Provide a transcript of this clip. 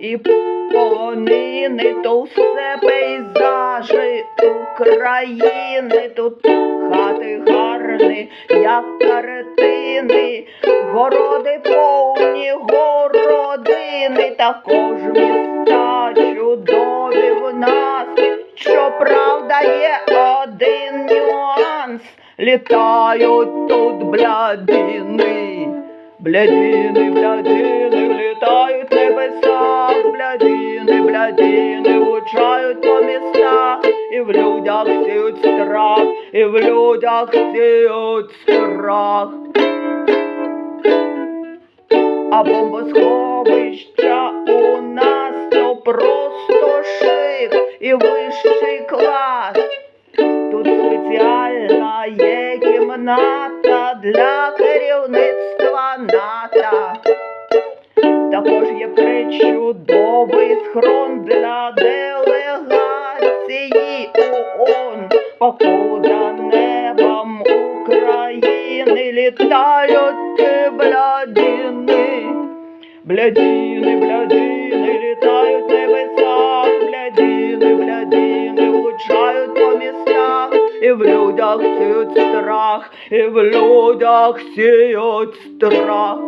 і полонини, то все пейзажі України, тут хати гарні, як картини, городи повні городини, також міста чудові в нас. Щоправда, є один нюанс. Літають тут блядини, блядини, блядини, літають в небесах, блядини, блядини, влучають по містах, і в людях сіють страх, і в людях сіють страх. А бомбосховища у нас то просто шик і вищий клас. Тут спеціальна є кімната для Є причудовий схрон для делегації ООН. Покуда небом України літають ті блядини. Блядини, блядини, літають небесах, блядини, блядини, влучають по містах, і в людях сіють страх, і в людях сіють страх.